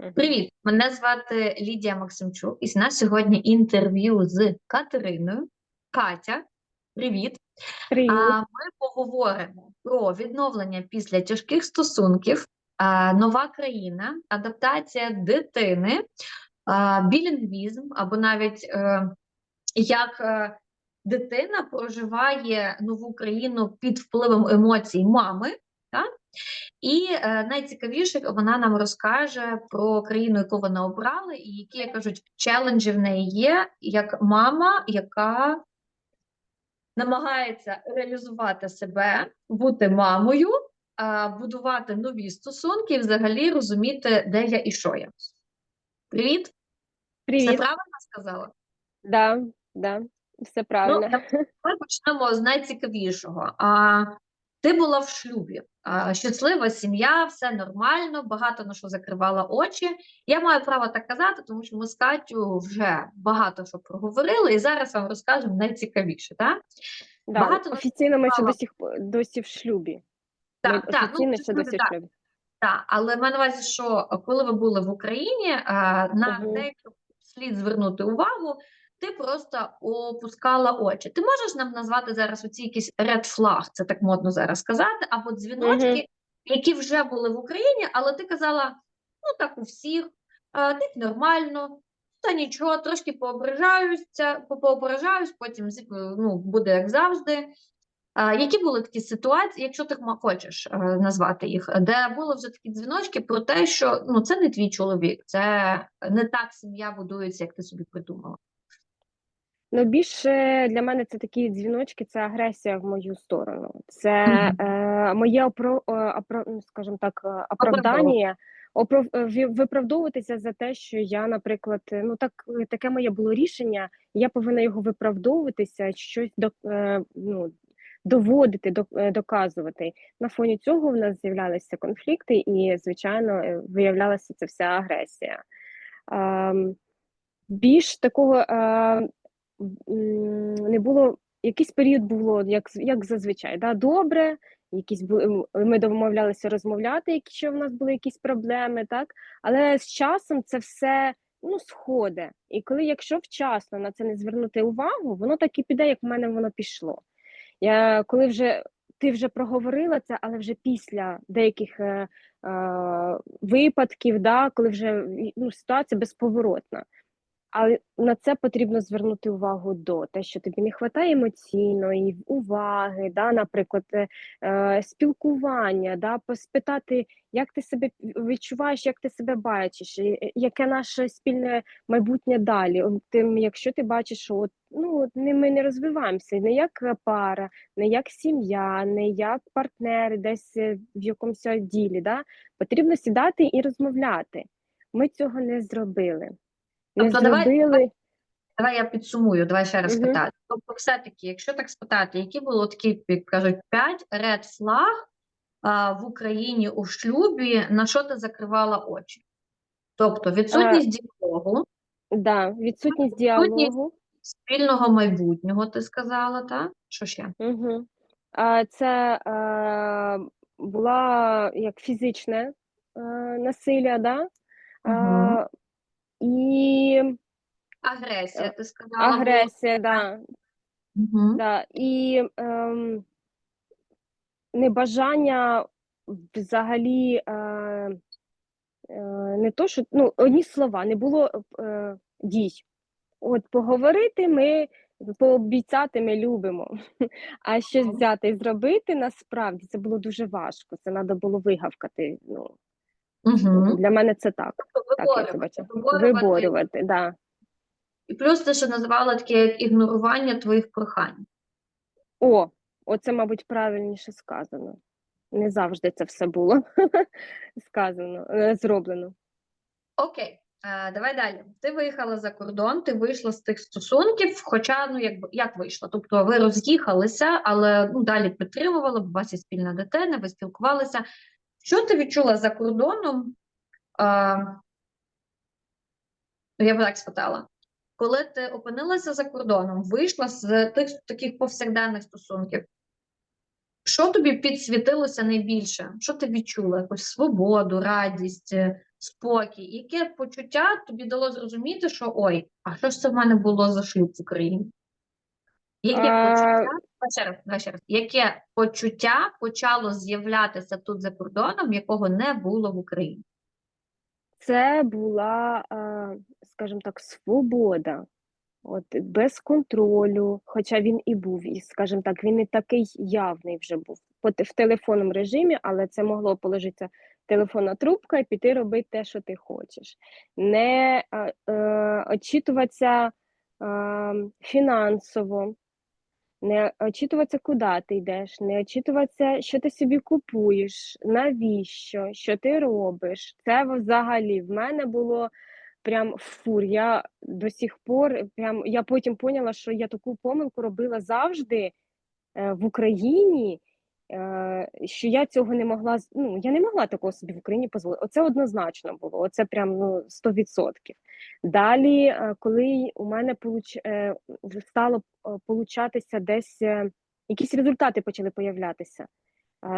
Привіт, мене звати Лідія Максимчук, і з нас сьогодні інтерв'ю з Катериною. Катя, привіт. Привіт. А ми поговоримо про відновлення після тяжких стосунків, а, нова країна, адаптація дитини, а, білінгвізм або навіть е, як е, дитина проживає нову країну під впливом емоцій мами. Так? І е, найцікавіше, вона нам розкаже про країну, яку вона обрала, і які, як кажуть, челенджі в неї є, як мама, яка намагається реалізувати себе, бути мамою, а, будувати нові стосунки і взагалі розуміти, де я і що я. Привіт, все правильно сказала? Да, да, все правильно. Ми почнемо з найцікавішого. А, ти була в шлюбі, щаслива сім'я, все нормально, багато на що закривала очі. Я маю право так казати, тому що ми з Катю вже багато що проговорили, і зараз вам розкажемо найцікавіше. Так? Да, багато офіційно ми ще мало. до сих по- досі в шлюбі. Ми Так, так, офіційно ну, ще досі в шлюбі. так, але маю на увазі, що коли ви були в Україні, на деяку слід звернути увагу, ти просто опускала очі. Ти можеш нам назвати зараз оці якісь red flag, це так модно зараз сказати, або дзвіночки, Мгм. які вже були в Україні, але ти казала, ну так у всіх, так нормально, та нічого, трошки поображаюся, по- поображаюсь, потім ну, буде як завжди. А, які були такі ситуації, якщо ти хочеш е, назвати їх, де були вже такі дзвіночки про те, що ну це не твій чоловік, це не так сім'я будується, як ти собі придумала. Ну, більше для мене це такі дзвіночки, це агресія в мою сторону. Це Мгм. е, моє опро, е, опро, ну, скажімо так, е, оправдання, оправ, е, виправдовуватися за те, що я, наприклад, ну так таке моє було рішення, я повинна його виправдовуватися, щось до, е, ну, доводити, до, доказувати. На фоні цього в нас з'являлися конфлікти, і, звичайно, виявлялася ця вся агресія. Ем, більш такого е, не було. Якийсь період було як, як зазвичай, да, добре, якісь були, ми домовлялися розмовляти, якщо в нас були якісь проблеми, так? Але з часом це все ну, сходить. І коли, якщо вчасно на це не звернути увагу, воно так і піде, як в мене воно пішло. Я коли вже ти вже проговорила це, але вже після деяких е, е, випадків, да, коли вже ну, ситуація безповоротна. Але на це потрібно звернути увагу до те, що тобі не вистачає емоційної уваги, да, наприклад, е, е, спілкування, да, поспитати, як ти себе відчуваєш, як ти себе бачиш, е, яке наше спільне майбутнє далі. Тим, якщо ти бачиш, що от, ну, ми не розвиваємося не як пара, не як сім'я, не як партнери десь в якомусь ділі, да, потрібно сідати і розмовляти. Ми цього не зробили. Тобто давай- зробили. Давай я підсумую, давай ще раз Мгм. питати. Тобто, все-таки, якщо так спитати, які було такі, як кажуть, п'ять red flag а, в Україні у шлюбі, на що ти закривала очі? Тобто відсутність діалогу, Да, відсутність Відсутність- діалогу. спільного майбутнього, ти сказала, так? Що ще? Угу. А, це е, була як фізичне е, насилля, да? Мгм. І Агресія, ти сказала. була. агресія, да, Мгм. да. І ем, небажання взагалі е, е, не то, що ну, одні слова, не було е, дій. От поговорити ми, пообіцяти ми любимо. А щось Мгм. взяти і зробити насправді це було дуже важко. Це треба було вигавкати. Ну, Мгм. для мене це так. Тобто Так, я це виборювати, бачу. виборювати. Виборювати, да. І плюс ти ще називала таке як ігнорування твоїх прохань. О, оце, мабуть, правильніше сказано. Не завжди це все було сказано, е, зроблено. Окей, е, давай далі. Ти виїхала за кордон, ти вийшла з тих стосунків, хоча ну якби як вийшла? Тобто ви роз'їхалися, але ну далі підтримували, бо у вас є спільна дитина, ви спілкувалися. Що ти відчула за кордоном? Е, я б так спитала. Коли ти опинилася за кордоном, вийшла з тих таких повсякденних стосунків, що тобі підсвітилося найбільше? Що ти відчула? Якусь свободу, радість, е, спокій. Яке почуття тобі дало зрозуміти, що ой, а що ж це в мене було за шлюб в Україні? Яке А, почуття, ще раз, ще раз. Яке почуття почало з'являтися тут за кордоном, якого не було в Україні? Це була, скажімо так, свобода. От без контролю, хоча він і був, і, скажімо так, він не такий явний вже був в телефонному режимі, але це могло положитися телефонна трубка і піти робити те, що ти хочеш. Не е, очитуватися е, фінансово, не очитуватися, куди ти йдеш, не очитуватися, що ти собі купуєш, навіщо, що ти робиш. Це взагалі в мене було прям фур. Я до сих пор прям я потім поняла, що я таку помилку робила завжди е, в Україні. Е, Що я цього не могла ну я не могла такого собі в Україні дозволити. Оце однозначно було. Оце прям ну 100%. Далі, е, коли у мене получ... е, стало получатися десь якісь результати почали появлятися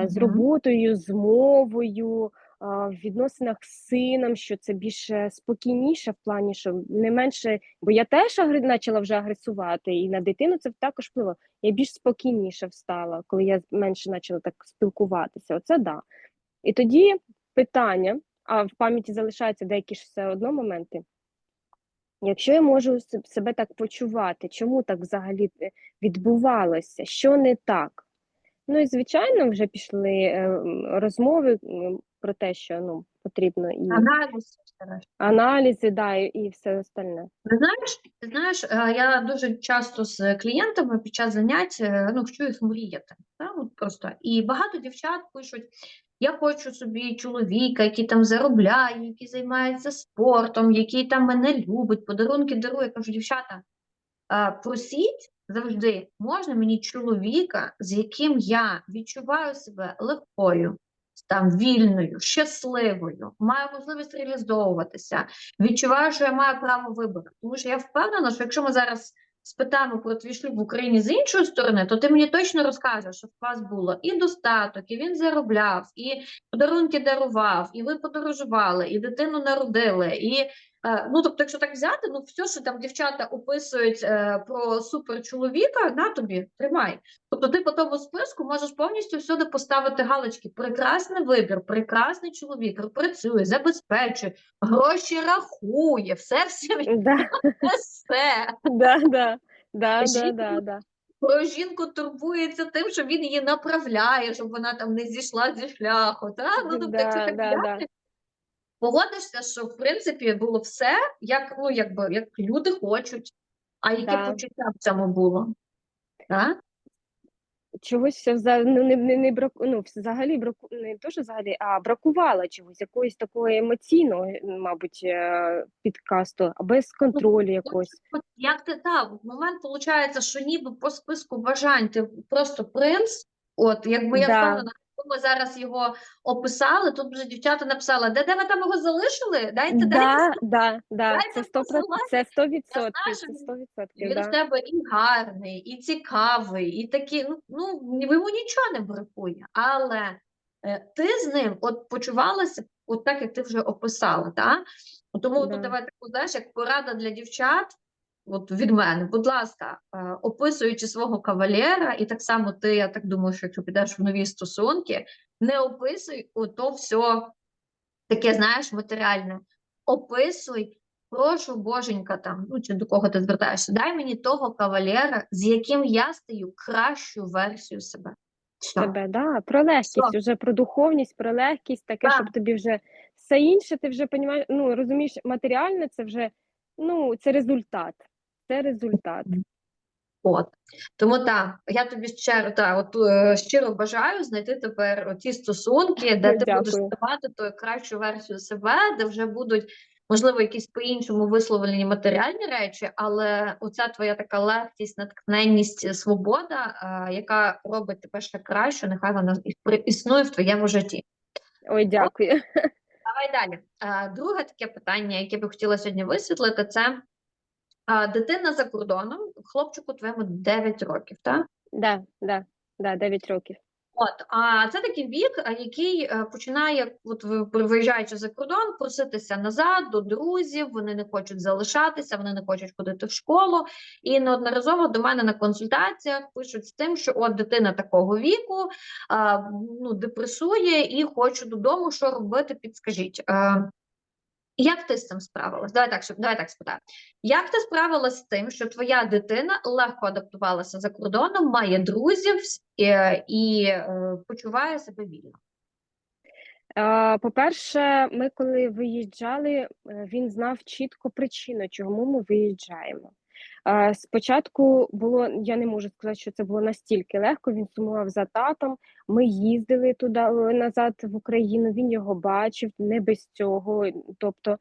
з роботою, з мовою, в відносинах з сином, що це більше спокійніше в плані, що не менше, бо я теж почала вже агресувати, і на дитину це також впливало. Я більш спокійніше встала, коли я менше почала так спілкуватися. Оце да. І тоді питання, а в пам'яті залишаються деякі ж все одно моменти. Якщо я можу себе так почувати, чому так взагалі е, відбувалося? Що не так? Ну і звичайно, вже пішли е, розмови про те, що ну потрібно і Аналіз. аналізи, да, і, все остальне. Ти знаєш, ти знаєш, е, я дуже часто з клієнтами під час занять е, ну, вчу їх мріяти. Та? От просто. І багато дівчат пишуть: я хочу собі чоловіка, який там заробляє, який займається спортом, який там мене любить, подарунки дарує. Я кажу, дівчата, е, просіть завжди, можна мені чоловіка, з яким я відчуваю себе легкою, там вільною, щасливою, маю можливість реалізовуватися, відчуваю, що я маю право вибору. Тому що я впевнена, що якщо ми зараз спитаємо про твій шлюб в Україні з іншої сторони, то ти мені точно розкажеш, що в вас було і достаток, і він заробляв, і подарунки дарував, і ви подорожували, і дитину народили, і Ну, тобто, якщо так взяти, ну все, що там дівчата описують е, про суперчоловіка, на тобі, тримай. Тобто ти по тому списку можеш повністю всюди поставити галочки. Прекрасний вибір, прекрасний чоловік, працює, забезпечує, гроші рахує, все, все, все. да, да, да, да, да, да. Про жінку турбується тим, що він її направляє, щоб вона там не зійшла зі шляху. Та? Ну, тобто, якщо так. Погодишся, що в принципі було все, як, ну, якби, як люди хочуть, а яке Да. почуття в цьому було? Так? Чогось ну, не, не, не браку, ну, взагалі браку, не то, що взагалі, а бракувало чогось, якоїсь такої емоційного, мабуть, е, підкасту, а без контролю якогось. Як ти так, в момент виходить, що ніби по списку бажань ти просто принц, от якби я Да. впевнена, якщо ми зараз його описали, тут вже дівчата написали, де, де ви там його залишили? Дайте, дайте Да, да, да, дайте це сто посилання. це сто відсотків, знаю, що це сто Він відсотків, в тебе і гарний, і цікавий, і такий, ну, ну йому нічого не бракує. Але е, ти з ним от почувалася от так, як ти вже описала, та? Тому Да. тут давай таку, знаєш, як порада для дівчат, от від мене, будь ласка, е, описуючи свого кавалера, і так само ти, я так думаю, що якщо підеш в нові стосунки, не описуй ото все таке, знаєш, матеріальне. Описуй, прошу, боженька, там, ну чи до кого ти звертаєшся, дай мені того кавалера, з яким я стаю кращу версію себе. Тебе, да, про легкість, Все. вже про духовність, про легкість, таке, Так. щоб тобі вже все інше, ти вже понімаєш, ну розумієш, матеріальне це вже ну це результат. Це результат. От. Тому так, я тобі щиро, та, от, е, щиро бажаю знайти тепер ті стосунки, де ти будеш ставати ту кращу версію себе, де вже будуть, можливо, якісь по-іншому висловлені матеріальні речі, але оця твоя така легкість, натхненність, свобода, е, яка робить тебе ще краще, нехай вона і- існує в твоєму житті. Ой, дякую. Давай далі. Е, Друге таке питання, яке би хотіла сьогодні висвітлити, це е, дитина за кордоном, хлопчику твоєму 9 років, так? Да, да, да, 9 років. От, а це такий вік, який е, починає, от ви виїжджаючи за кордон, проситися назад до друзів. Вони не хочуть залишатися, вони не хочуть ходити в школу. І неодноразово до мене на консультаціях пишуть з тим, що от дитина такого віку а, ну, депресує і хоче додому. Що робити? Підскажіть. Е, як ти з цим справилась? Давай так, щоб давай так спитаю. Як ти справилась з тим, що твоя дитина легко адаптувалася за кордоном, має друзів і, і е, почуває себе вільно? Е, По-перше, ми коли виїжджали, е, він знав чітко причину, чому ми виїжджаємо. Е, Спочатку було, я не можу сказати, що це було настільки легко. Він сумував за татом. Ми їздили туди е, назад в Україну. Він його бачив, не без цього. Тобто,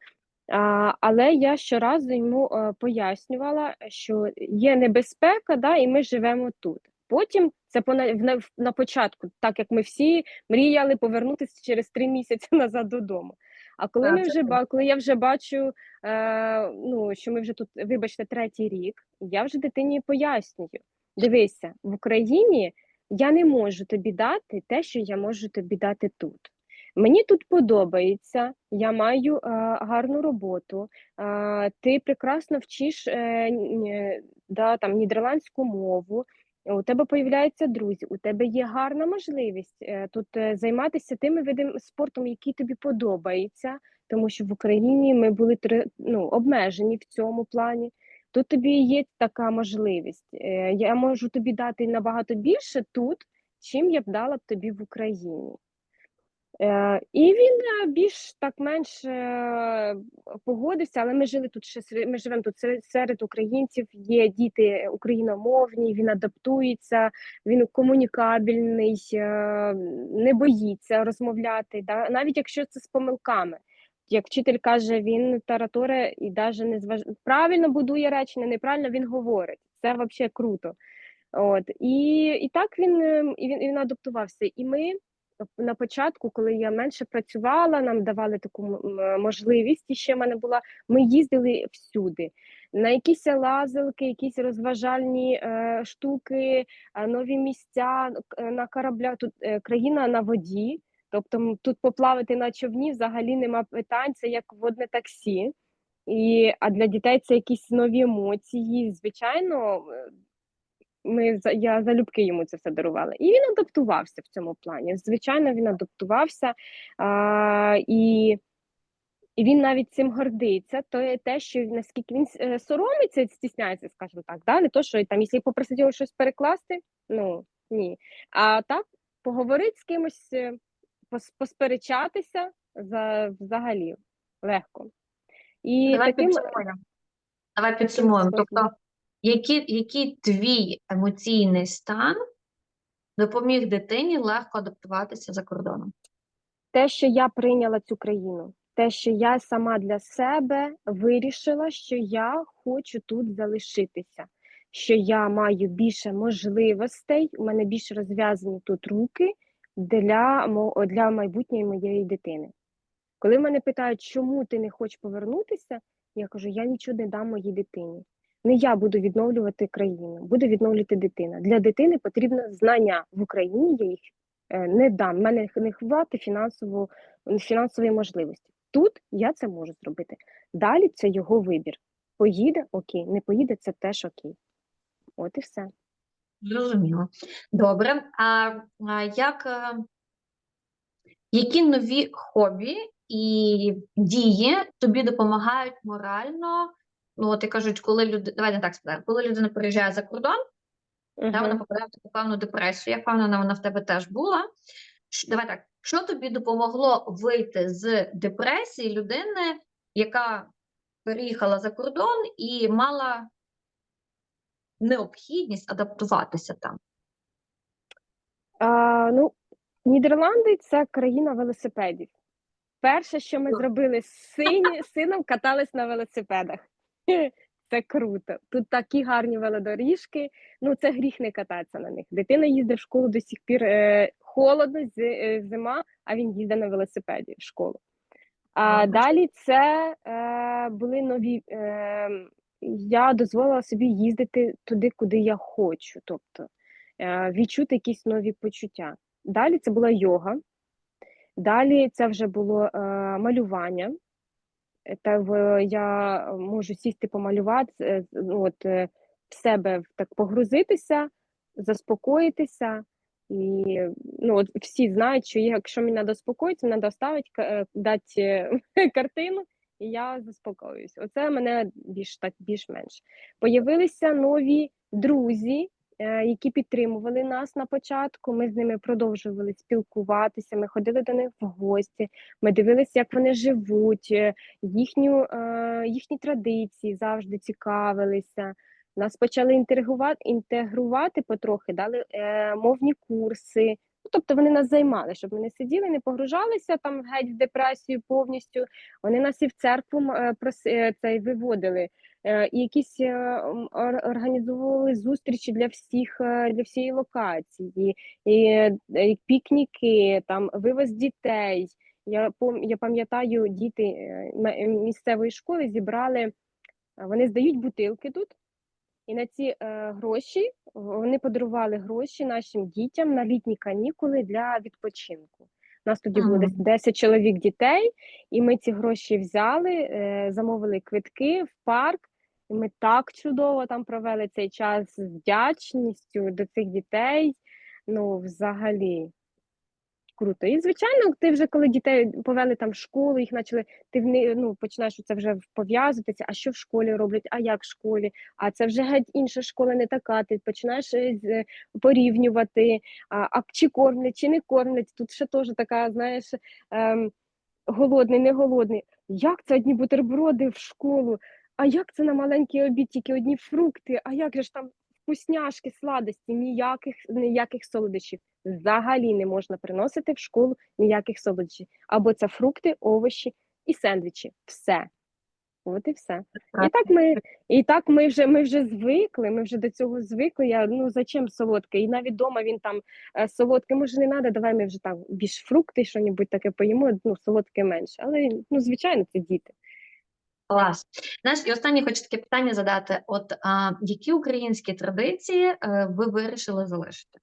але я щоразу йому е, пояснювала, що є небезпека, да, і ми живемо тут. Потім це на початку, так як ми всі мріяли повернутися через три місяці назад додому. А коли Так, ми вже так. коли я вже бачу, е, ну що ми вже тут, вибачте, третій рік, я вже дитині пояснюю: дивися, в Україні я не можу тобі дати те, що я можу тобі дати тут. Мені тут подобається, я маю е, гарну роботу, е, ти прекрасно вчиш е, е, да, там, нідерландську мову. У тебе появляються друзі, у тебе є гарна можливість е, тут е, займатися тими видами спортом, які тобі подобаються, тому що в Україні ми були ну, обмежені в цьому плані. Тут тобі є така можливість. Е, Я можу тобі дати набагато більше тут, чим я б дала б тобі в Україні. Е, І він е, більш так менш е, погодився, але ми жили тут ще ми живемо тут серед, українців. Є діти україномовні, він адаптується, він комунікабельний, не боїться розмовляти, навіть якщо це з помилками. Як вчитель каже, він тараторе і навіть не зваж... правильно будує речення, неправильно він говорить. Це взагалі круто. От і, і так він, і він, він адаптувався. І ми на початку, коли я менше працювала, нам давали таку можливість. І ще в мене була. Ми їздили всюди. На якісь лазилки, якісь розважальні е, штуки, е, нові місця е, на кораблях. Тут е, країна на воді. Тобто тут поплавати на човні взагалі нема питань, це як водне таксі. І, а для дітей це якісь нові емоції. Звичайно, е, ми я залюбки йому це все дарувала. І він адаптувався в цьому плані. Звичайно, він адаптувався а, і, і він навіть цим гордиться. То є те, що наскільки він е, соромиться, стісняється, скажімо так. Да? Не то, що там, якщо попросити його щось перекласти, ну ні. А так поговорити з кимось, е, посперечатися за взагалі легко. І Давай таким підсумуємо. Давай підсумуємо. Тобто, який, який твій емоційний стан допоміг дитині легко адаптуватися за кордоном? те, що я прийняла цю країну, те, що я сама для себе вирішила, що я хочу тут залишитися, що я маю більше можливостей, у мене більш розв'язані тут руки для, для майбутньої моєї дитини. Коли мене питають, чому ти не хочеш повернутися, я кажу, я нічого не дам моїй дитині. Не я буду відновлювати країну, буде відновлювати дитина. Для дитини потрібно знання в Україні. Я їх е, не дам. Мене не хватить фінансово, фінансової можливості. Тут я це можу зробити. Далі це його вибір. Поїде окей, не поїде це теж окей. От і все. Зрозуміло. Добре. А, а як, е, які нові хобі і дії тобі допомагають морально? Ну, от і кажуть, коли люди, давай не так спитаю, коли людина приїжджає за кордон, да, вона попадає в таку певну депресію. Я впевнена, вона в тебе теж була. Ш- Давай так, що тобі допомогло вийти з депресії людини, яка переїхала за кордон і мала необхідність адаптуватися там? А, ну, Нідерланди це країна велосипедів. Перше, що ми зробили з сином, катались на велосипедах. Це круто. Тут такі гарні велодоріжки. Ну, це гріх не кататися на них. Дитина їздить в школу до сих пір е, холодно, зи- е, зима, а він їздить на велосипеді в школу. А далі це е, були нові. Е, я дозволила собі їздити туди, куди я хочу. Тобто е, відчути якісь нові почуття. Далі це була йога. Далі це вже було е, малювання. Е, Та в, я можу сісти помалювати, е, ну, от, е, в себе так погрузитися, заспокоїтися. І ну, от всі знають, що якщо мені треба заспокоїтися, мені треба ставити, дати картину, і я заспокоююсь. Оце мене більш так більш-менш. Появилися нові друзі, е, які підтримували нас на початку. Ми з ними продовжували спілкуватися. Ми ходили до них в гості. Ми дивилися, як вони живуть, е, їхню, е, їхні традиції завжди цікавилися. Нас почали інтегрувати, інтегрувати потрохи, дали е, мовні курси. Ну, тобто вони нас займали, щоб ми не сиділи, не погружалися там геть в депресію повністю. Вони нас і в церкву е, прос, е, цей виводили, е, і якісь е, організовували зустрічі для всіх, е, для всієї локації, і, е, і пікніки, там вивоз дітей. Я пом- я пам'ятаю, діти е, місцевої школи зібрали, е, вони здають бутилки тут. І на ці е, гроші вони подарували гроші нашим дітям на літні канікули для відпочинку. У нас тоді було десь 10 чоловік дітей, і ми ці гроші взяли, е, замовили квитки в парк. І ми так чудово там провели цей час з вдячністю до цих дітей. Ну, взагалі. Круто. І звичайно, ти вже коли дітей повели там в школу, їх почали, ти в ни- ну, починаєш це вже пов'язуватися, а що в школі роблять, а як в школі, а це вже геть інша школа не така. Ти починаєш е, порівнювати, а, а чи кормлять, чи не кормлять. Тут ще теж така, знаєш, ем, голодний, не голодний. Як це одні бутерброди в школу? А як це на маленький обід, тільки одні фрукти? А як же ж там вкусняшки, сладості, ніяких, ніяких солодощів. Взагалі не можна приносити в школу ніяких солодощів. Або це фрукти, овочі і сендвічі. Все. От і все. І так ми, і так ми вже ми вже звикли. Ми вже до цього звикли. Я ну зачем солодке? І навіть вдома він там е, солодке, може не треба, давай ми вже там більш фрукти, що небудь таке поїмо, ну солодке менше. Але ну звичайно, це діти. Клас. Знаєш, і останнє хочу таке питання задати: от а, які українські традиції е, ви вирішили залишити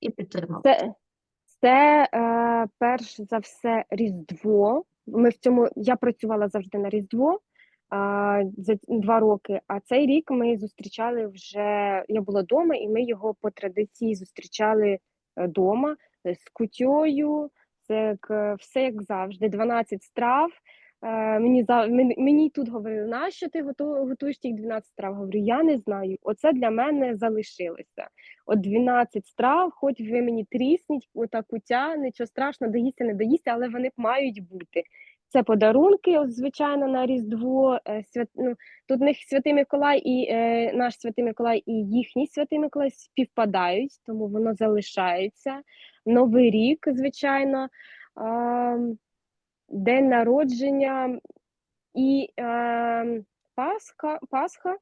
і підтримали? Це, це е, перш за все Різдво. Ми в цьому я працювала завжди на Різдво а, за два роки. А цей рік ми зустрічали вже. Я була вдома, і ми його по традиції зустрічали вдома з кутьою. Це як е, все як завжди. 12 страв. Е, Мені за мені, тут говорили, нащо ти готу- готуєш тих 12 страв? Говорю, я не знаю. Оце для мене залишилося. От 12 страв, хоч ви мені трісніть, ота кутя, нічого страшного, доїсти, не доїсти, але вони мають бути. Це подарунки, звичайно, на Різдво. е, Свят... Ну, тут них Святий Миколай і е, наш Святий Миколай і їхній Святий Миколай співпадають, тому воно залишається. Новий рік, звичайно, а, день народження і е, Пасха, Пасха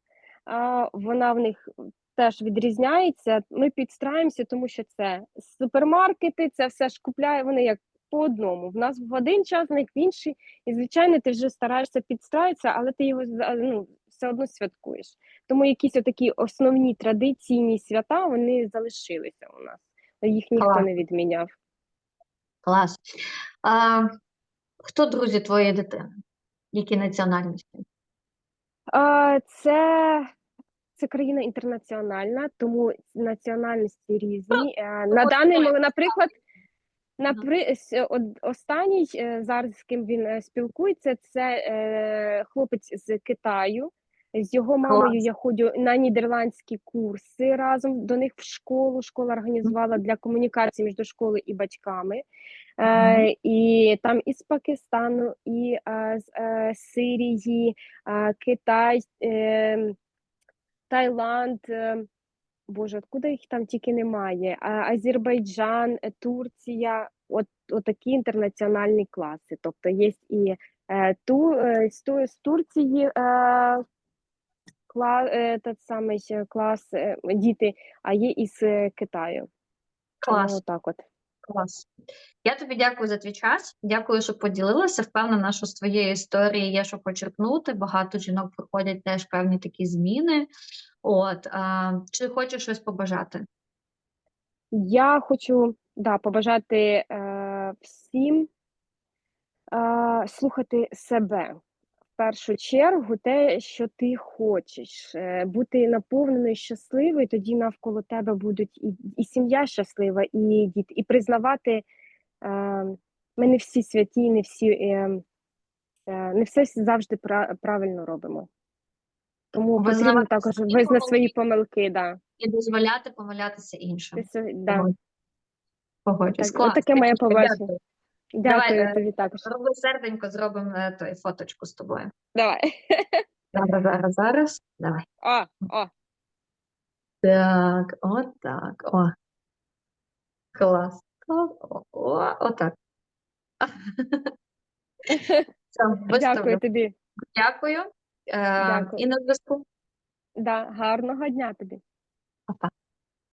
а, вона в них теж відрізняється. Ми підстраємося, тому що це супермаркети, це все ж купляє вони як по одному. В нас в один час, в них в інший. І, звичайно, ти вже стараєшся підстраїтися, але ти його ну, все одно святкуєш. Тому якісь такі основні традиційні свята вони залишилися у нас. Їх ніхто Клас. не відміняв. Клас. А, хто друзі твоєї дитини? Які національності? Це, це країна інтернаціональна, тому національності різні. Е, На даний момент, наприклад, напри... останній е, зараз з ким він е, спілкується, це хлопець з Китаю. З його мамою я ходжу на нідерландські курси разом до них в школу. Школа організувала для комунікації між школою і батьками. Е, і там із Пакистану, і е, з е, Сирії, е, Китай, е, Таїланд. Е, Боже, откуда їх там тільки немає? А, Азербайджан, е, Турція, от, от такі інтернаціональні класи. Тобто є і е, ту, е, з, Ту- з Турції е, кла, е, тот самий клас е, діти, а є із Китаю. Клас. Ну, так от. Клас. Я тобі дякую за твій час. Дякую, що поділилася. Впевнена, що з твоєї історії є що почерпнути. Багато жінок проходять теж певні такі зміни. От, а, чи хочеш щось побажати? Я хочу да, побажати е, всім е, слухати себе. Першу чергу, те, що ти хочеш, е, бути наповненою щасливою, тоді навколо тебе будуть і, і сім'я щаслива, і діти, і признавати, е, ми не всі святі, не всі е, е, не все завжди правильно робимо. Тому потрібно також визнати свої помилки. Да. І дозволяти помилятися іншим. Се- да. Так, Клас, отаке моє побачення. Дякую. Е, тобі також. Роби серденько, зробимо е, той фоточку з тобою. Давай. Зараз, зараз, зараз. Давай. О, о. Так, отак. О. Клас. О, о, отак. Все, виставлю. Дякую тобі. Дякую. Е, Дякую. І на зв'язку. Да, гарного дня тобі. Па-па.